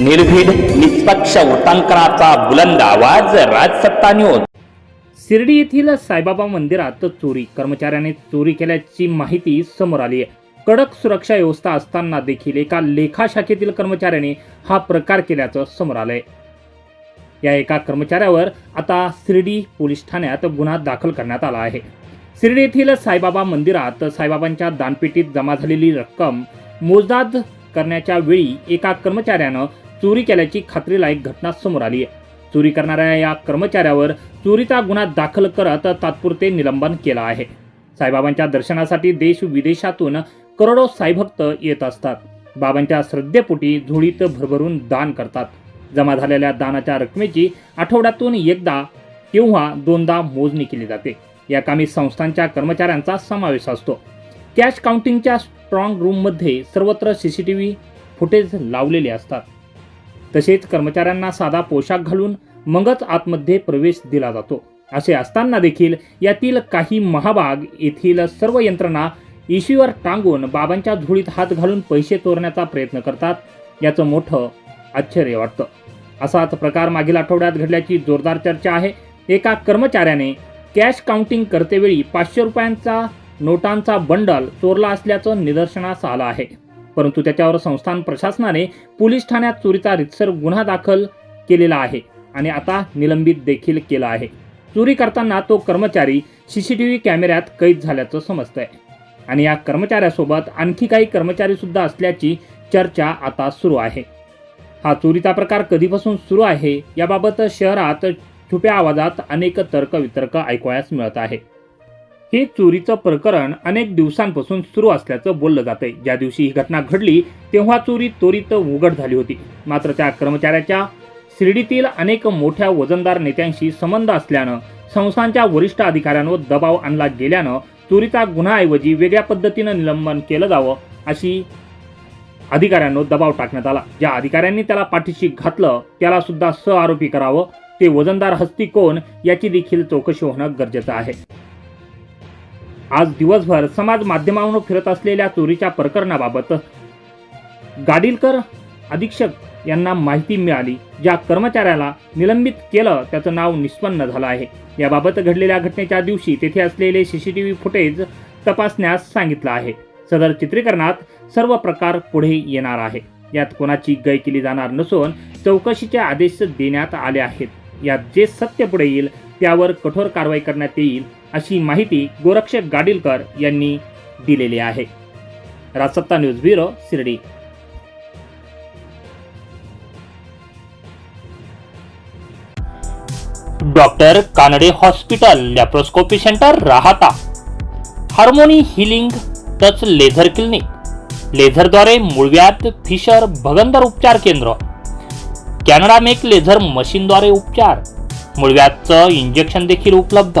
निर्भीड निष्पक्ष वृत्तांकनाचा बुलंद आवाज राजसत्ता न्यूज शिर्डी येथील साईबाबा मंदिरात चोरी कर्मचाऱ्याने चोरी केल्याची माहिती समोर आली आहे. कडक सुरक्षा व्यवस्था असताना देखील एका लेखा शाखेतील कर्मचाऱ्याने हा प्रकार केल्याचं समोर आलंय. या एका कर्मचाऱ्यावर आता शिर्डी पोलीस ठाण्यात गुन्हा दाखल करण्यात आला आहे. शिर्डी येथील साईबाबा मंदिरात साईबाबांच्या दानपेटीत जमा झालेली रक्कम मोजदाद करण्याच्या वेळी एका कर्मचाऱ्यानं चोरी केल्याची खात्रीलायक घटना समोर आली आहे. चोरी करणाऱ्या या कर्मचाऱ्यावर चोरीचा गुन्हा दाखल करत तात्पुरते निलंबन केलं आहे. साईबाबांच्या दर्शनासाठी देश विदेशातून करोडो साईभक्त येत असतात. बाबांच्या श्रद्धेपोटी झोळीत भरभरून दान करतात. जमा झालेल्या दानाच्या रकमेची आठवड्यातून एकदा किंवा दोनदा मोजणी केली जाते. या कामी संस्थांच्या कर्मचाऱ्यांचा समावेश असतो. कॅश काउंटिंगच्या स्ट्रॉंग रूममध्ये सर्वत्र C C T V footage लावलेले असतात. तसेच कर्मचाऱ्यांना साधा पोशाख घालून मगच आतमध्ये प्रवेश दिला जातो. असे असताना देखील यातील काही महाभाग येथील सर्व यंत्रणा इशीवर टांगून बाबांच्या झोळीत हात घालून पैसे चोरण्याचा प्रयत्न करतात याचं मोठं आश्चर्य वाटतं. असाच प्रकार मागील आठवड्यात घडल्याची जोरदार चर्चा आहे. एका कर्मचाऱ्याने कॅश काउंटिंग करतेवेळी पाचशे रुपयांचा नोटांचा बंडल चोरला असल्याचं निदर्शनास आलं आहे. परंतु त्याच्यावर संस्थान प्रशासनाने पोलीस ठाण्यात चोरीचा रितसर गुन्हा दाखल केलेला आहे आणि आता निलंबित देखील केला आहे. चोरी करताना तो कर्मचारी सीसीटीव्ही कॅमेऱ्यात कैद झाल्याचं समजतंय. आणि या कर्मचाऱ्यासोबत आणखी काही कर्मचारी सुद्धा असल्याची चर्चा आता सुरू आहे. हा चोरीचा प्रकार कधीपासून सुरू आहे याबाबत शहरात छुप्या आवाजात अनेक तर्कवितर्क ऐकवायस मिळत आहे. हे चोरीचं प्रकरण अनेक दिवसांपासून सुरू असल्याचं बोललं जातंय. ज्या दिवशी ही घटना घडली तेव्हा चोरी त्वरित उघड झाली होती. मात्र त्या कर्मचाऱ्याच्या शिर्डीतील अनेक मोठ्या वजनदार नेत्यांशी संबंध असल्यानं संस्थांच्या वरिष्ठ अधिकाऱ्यांवर दबाव आणला गेल्यानं चोरीचा गुन्हाऐवजी वेगळ्या पद्धतीनं निलंबन केलं जावं अशी अधिकाऱ्यांवर दबाव टाकण्यात आला. ज्या अधिकाऱ्यांनी त्याला पाठीशी घातलं त्याला सुद्धा स आरोपी करावं. ते वजनदार हस्ती कोण याची देखील चौकशी होणं गरजेचं आहे. आज दिवसभर समाज माध्यमांवर फिरत असलेल्या चोरीच्या प्रकरणाबाबत गाडीलकर अधीक्षक यांना माहिती मिळाली ज्या कर्मचाऱ्याला निलंबित केलं त्याचं नाव निष्पन्न झालं आहे. याबाबत घडलेल्या घटनेच्या दिवशी तेथे असलेले सीसीटीव्ही फुटेज तपासण्यास सांगितलं आहे. सदर चित्रीकरणात सर्व प्रकार पुढे येणार आहे यात कोणाची गय केली जाणार नसून चौकशीचे आदेश देण्यात आले आहेत. यात जे सत्य पुढे येईल त्यावर कठोर कारवाई करण्यात येईल अशी माहिती गोरक्षक गाडीलकर यांनी दिलेली आहे. Rajsatta news bureau Shirdi. Doctor Kanade hospital laparoscopy centre Rahata. Harmony healing touch laser clinic. लेझरद्वारे मुळव्यात फिशर भगंदर उपचार केंद्र. कॅनडा मेक लेझर मशीनद्वारे उपचार. मुळव्यातचं इंजेक्शन देखील उपलब्ध.